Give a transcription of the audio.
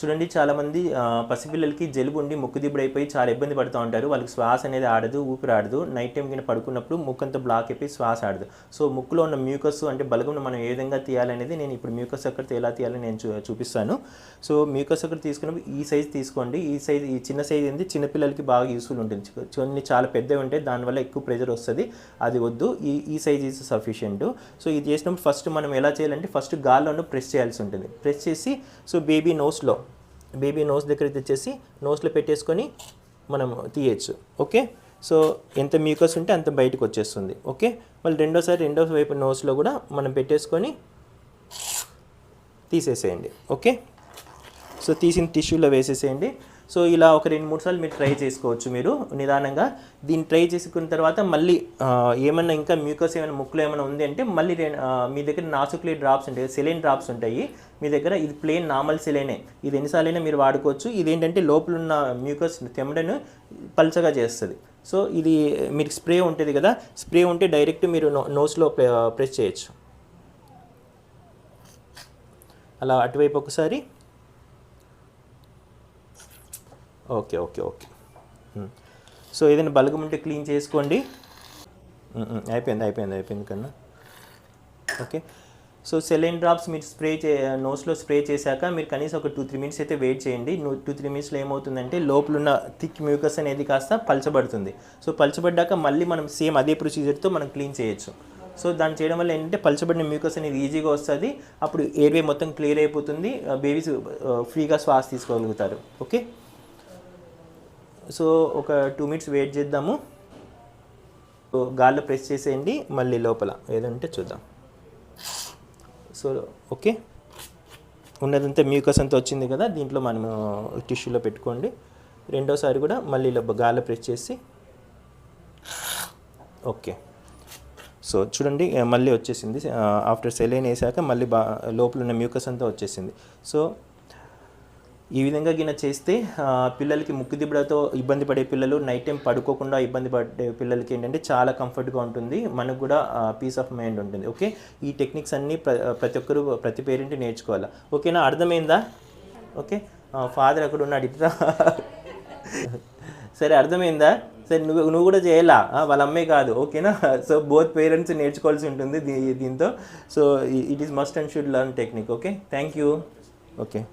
చూడండి చాలామంది పసిపిల్లలకి జలుబు ఉండి ముక్కు దిబ్బడైపోయి చాలా ఇబ్బంది పడుతూ ఉంటారు. వాళ్ళకి శ్వాస అనేది ఆడదు ఊపిరి ఆడదు. నైట్ టైం కింద పడుకున్నప్పుడు ముక్కు అంతా బ్లాక్ అయిపోయి శ్వాస ఆడదు. సో ముక్కులో ఉన్న మ్యూకస్ అంటే బలగంను మనం ఏ విధంగా తీయాలనేది నేను ఇప్పుడు మ్యూకస్ అక్కడ ఎలా తీయాలని నేను చూ చూపిస్తాను. సో మ్యూకస్ అక్కడ తీసుకున్నప్పుడు ఈ సైజ్ తీసుకోండి. ఈ సైజ్ ఈ చిన్న సైజ్ ఏంది? చిన్నపిల్లలకి బాగా యూస్ఫుల్ ఉంటుంది. కొన్ని చాలా పెద్దవి ఉంటాయి. దానివల్ల ఎక్కువ ప్రెజర్ వస్తుంది. అది వద్దు. ఈ ఈ సైజ్ ఈజ్ సఫిషియంట్ సో ఇది చేసినప్పుడు ఫస్ట్ మనం ఎలా చేయాలంటే ఫస్ట్ గాల్లోనూ ప్రెస్ చేయాల్సి ఉంటుంది. ప్రెస్ చేసి సో బేబీ నోస్లో బేబీ నోస్ దగ్గర తెచ్చేసి నోస్లో పెట్టేసుకొని మనం తీయచ్చు ఓకే? సో ఎంత మ్యూకస్ ఉంటే అంత బయటకు వచ్చేస్తుంది ఓకే? మళ్ళీ రెండోసారి రెండో వైపు నోస్లో కూడా మనం పెట్టేసుకొని తీసేసేయండి ఓకే? సో తీసిన టిష్యూలో వేసేసేయండి. సో ఇలా ఒక రెండు మూడు సార్లు మీరు ట్రై చేసుకోవచ్చు మీరు నిదానంగా. దీన్ని ట్రై చేసుకున్న తర్వాత మళ్ళీ ఏమైనా ఇంకా మ్యూకస్ ఏమైనా ముక్కులో ఏమైనా ఉంది అంటే మళ్ళీ మీ దగ్గర నాసుక్లీ డ్రాప్స్ ఉంటాయి సెలైన్ డ్రాప్స్ ఉంటాయి. మీ దగ్గర ఇది ప్లేన్ నార్మల్ సెలైనే. ఇది ఎన్నిసార్లైనా మీరు వాడుకోవచ్చు. ఇది ఏంటంటే లోపల ఉన్న మ్యూకస్ తెమ్మడను పల్చగా చేస్తుంది. సో ఇది మీకు స్ప్రే ఉంటుంది కదా స్ప్రే ఉంటే డైరెక్ట్ మీరు నో నోస్లో ప్రెస్ చేయొచ్చు. అలా అటువైపు ఒకసారి. Okay okay okay. సో ఏదైనా బలగం ఉంటే క్లీన్ చేసుకోండి. అయిపోయింది అయిపోయింది అయిపోయింది కన్నా. ఓకే. సో సెలైన్ డ్రాప్స్ మీరు స్ప్రే చే నోస్లో స్ప్రే చేశాక మీరు కనీసం ఒక టూ త్రీ మినిట్స్ అయితే వెయిట్ చేయండి. టూ త్రీ మినిట్స్లో ఏమవుతుందంటే లోపల ఉన్న థిక్ మ్యూకస్ అనేది కాస్త పలచబడుతుంది. సో పలచబడ్డాక మళ్ళీ మనం సేమ్ అదే ప్రొసీజర్తో మనం క్లీన్ చేయొచ్చు. సో దాన్ని చేయడం వల్ల ఏంటంటే పలచబడిన మ్యూకస్ అనేది ఈజీగా వస్తుంది. అప్పుడు ఎయిర్వే మొత్తం క్లియర్ అయిపోతుంది. బేబీస్ ఫ్రీగా శ్వాస తీసుకోగలుగుతారు. ఓకే? సో ఒక టూ మినిట్స్ వెయిట్ చేద్దాము. గాల్లో ప్రెస్ చేసేయండి మళ్ళీ లోపల. ఏదంటే చూద్దాం. సో ఓకే ఉన్నదంతా మ్యూకస్ అంతా వచ్చింది కదా దీంట్లో మనం టిష్యూలో పెట్టుకోండి. రెండోసారి కూడా మళ్ళీ ఇలా గాల్లో ప్రెస్ చేసి. ఓకే సో చూడండి మళ్ళీ వచ్చేసింది. ఆఫ్టర్ సెలైన్ వేసాక మళ్ళీ బా లోపల ఉన్న మ్యూకస్ అంతా వచ్చేసింది. సో ఈ విధంగా గిన చేస్తే పిల్లలకి ముక్కు దిబ్బడతో ఇబ్బంది పడే పిల్లలు నైట్ టైం పడుకోకుండా ఇబ్బంది పడే పిల్లలకి ఏంటంటే చాలా కంఫర్ట్గా ఉంటుంది. మనకు కూడా పీస్ ఆఫ్ మైండ్ ఉంటుంది. ఓకే? ఈ టెక్నిక్స్ అన్నీ ప్ర ప్రతి ఒక్కరు ప్రతి పేరెంట్ నేర్చుకోవాలా? ఓకేనా? అర్థమైందా? ఓకే? ఫాదర్ అక్కడ ఉన్నాడు ఇట్లా. సరే అర్థమైందా? సరే నువ్వు నువ్వు కూడా చేయాలా? వాళ్ళ అమ్మే కాదు. ఓకేనా? సో బోత్ పేరెంట్స్ నేర్చుకోవాల్సి ఉంటుంది దీ- దీంతో. So it is must and should learn technique okay? Thank you okay.